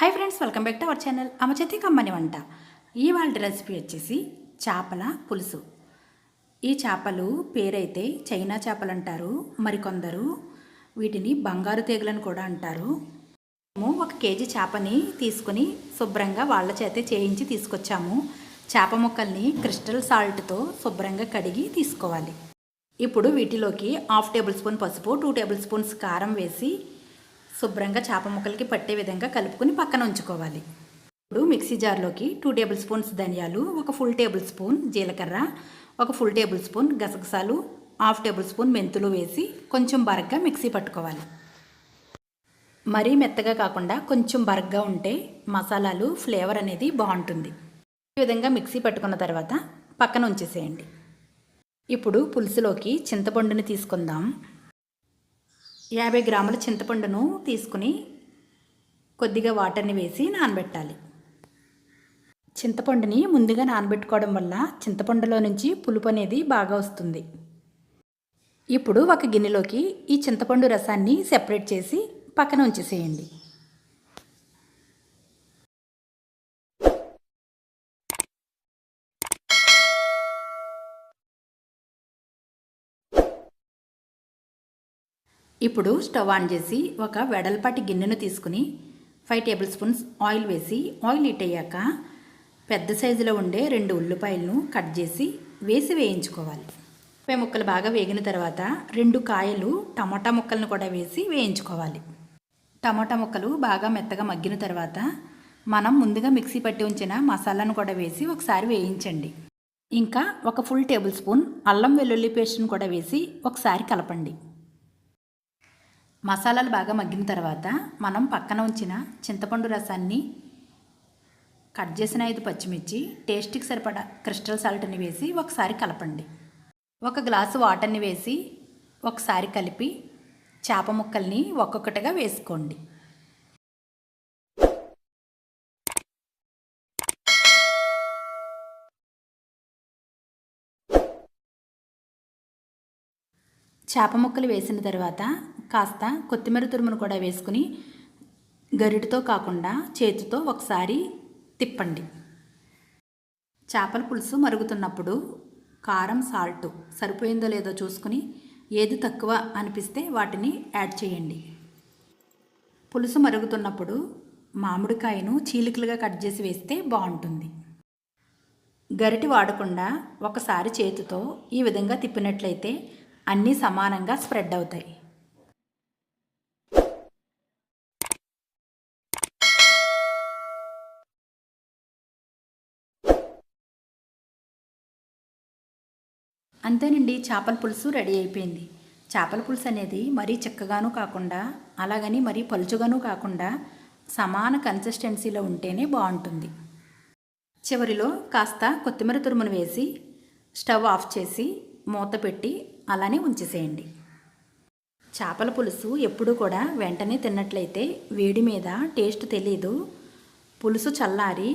Hi friends welcome back to our channel అమచేతి కమ్మని వంట. ఇవాళ రెసిపీ వచ్చేసి చేపల పులుసు. ఈ చేపలు పేరైతే చైనా చేపలు అంటారు మరికొందరు వీటిని బంగారు తీగలను కూడా అంటారు. మేము ఒక కేజీ చేపని తీసుకుని శుభ్రంగా వాళ్ళ చేతే చేయించి తీసుకొచ్చాము. చేప ముక్కల్ని క్రిస్టల్ సాల్ట్తో శుభ్రంగా కడిగి తీసుకోవాలి. ఇప్పుడు వీటిలోకి హాఫ్ టేబుల్ స్పూన్ పసుపు టూ టేబుల్ స్పూన్స్ కారం వేసి శుభ్రంగా చేప ముక్కలకి పట్టే విధంగా కలుపుకొని పక్కన ఉంచుకోవాలి. ఇప్పుడు మిక్సీ జార్లోకి టూ టేబుల్ స్పూన్స్ ధనియాలు ఒక ఫుల్ టేబుల్ స్పూన్ జీలకర్ర ఒక ఫుల్ టేబుల్ స్పూన్ గసగసాలు హాఫ్ టేబుల్ స్పూన్ మెంతులు వేసి కొంచెం బరగ్గా మిక్సీ పట్టుకోవాలి. మరీ మెత్తగా కాకుండా కొంచెం బరగ్గా ఉంటే మసాలాలు ఫ్లేవర్ అనేది బాగుంటుంది. ఈ విధంగా మిక్సీ పట్టుకున్న తర్వాత పక్కన ఉంచేసేయండి. ఇప్పుడు పులుసులోకి చింతపండుని తీసుకుందాం. యాభై గ్రాముల చింతపండును తీసుకుని కొద్దిగా వాటర్ని వేసి నానబెట్టాలి. చింతపండుని ముందుగా నానబెట్టుకోవడం వల్ల చింతపండులో నుంచి పులుపు అనేది బాగా వస్తుంది. ఇప్పుడు ఒక గిన్నెలోకి ఈ చింతపండు రసాన్ని సెపరేట్ చేసి పక్కన ఉంచేసేయండి. ఇప్పుడు స్టవ్ ఆన్ చేసి ఒక వెడల్పాటి గిన్నెను తీసుకుని ఫైవ్ టేబుల్ స్పూన్స్ ఆయిల్ వేసి ఆయిల్ హీట్ అయ్యాక పెద్ద సైజులో ఉండే రెండు ఉల్లిపాయలను కట్ చేసి వేసి వేయించుకోవాలి. ఉల్లిపాయ ముక్కలు బాగా వేగిన తర్వాత రెండు కాయలు టమాటా ముక్కలను కూడా వేసి వేయించుకోవాలి. టమాటా ముక్కలు బాగా మెత్తగా మగ్గిన తర్వాత మనం ముందుగా మిక్సీ పట్టి ఉంచిన మసాలాను కూడా వేసి ఒకసారి వేయించండి. ఇంకా ఒక ఫుల్ టేబుల్ స్పూన్ అల్లం వెల్లుల్లి పేస్ట్ను కూడా వేసి ఒకసారి కలపండి. మసాలాలు బాగా మగ్గిన తర్వాత మనం పక్కన ఉంచిన చింతపండు రసాన్ని కట్ చేసిన ఐదు పచ్చిమిర్చి టేస్ట్కి సరిపడా క్రిస్టల్ సాల్ట్ని వేసి ఒకసారి కలపండి. ఒక గ్లాసు వాటర్ని వేసి ఒకసారి కలిపి చేప ముక్కల్ని ఒక్కొక్కటిగా వేసుకోండి. చేప ముక్కలు వేసిన తర్వాత కాస్త కొత్తిమీర తురుమును కూడా వేసుకుని గరిటతో కాకుండా చేతితో ఒకసారి తిప్పండి. చేపల పులుసు మరుగుతున్నప్పుడు కారం సాల్ట్ సరిపోయిందో లేదో చూసుకుని ఏది తక్కువ అనిపిస్తే వాటిని యాడ్ చేయండి. పులుసు మరుగుతున్నప్పుడు మామిడికాయను చీలికలుగా కట్ చేసి వేస్తే బాగుంటుంది. గరిటి వాడకుండా ఒకసారి చేతితో ఈ విధంగా తిప్పినట్లయితే అన్నీ సమానంగా స్ప్రెడ్ అవుతాయి. అంతేనండి చేపల పులుసు రెడీ అయిపోయింది. చేపల పులుసు అనేది మరీ చిక్కగాను కాకుండా అలాగని మరీ పలుచుగాను కాకుండా సమాన కన్సిస్టెన్సీలో ఉంటేనే బాగుంటుంది. చివరిలో కాస్త కొత్తిమీర తురుమును వేసి స్టవ్ ఆఫ్ చేసి మూత పెట్టి అలానే ఉంచేసేయండి. చేపల పులుసు ఎప్పుడు కూడా వెంటనే తిన్నట్లయితే వేడి మీద టేస్ట్ తెలియదు పులుసు చల్లారి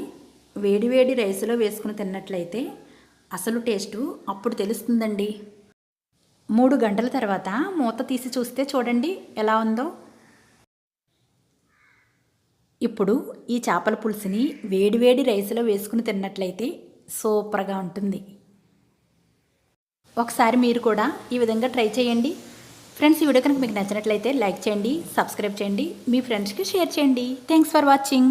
వేడివేడి రైస్లో వేసుకుని తిన్నట్లయితే అసలు టేస్టు అప్పుడు తెలుస్తుందండి. మూడు గంటల తర్వాత మూత తీసి చూస్తే చూడండి ఎలా ఉందో. ఇప్పుడు ఈ చేపల పులుసుని వేడివేడి రైస్లో వేసుకుని తిన్నట్లయితే సూపర్గా ఉంటుంది. ఒకసారి మీరు కూడా ఈ విధంగా ట్రై చేయండి. ఫ్రెండ్స్ ఈ వీడియో కనుక మీకు నచ్చినట్లయితే లైక్ చేయండి సబ్స్క్రైబ్ చేయండి మీ ఫ్రెండ్స్కి షేర్ చేయండి. Thanks for watching.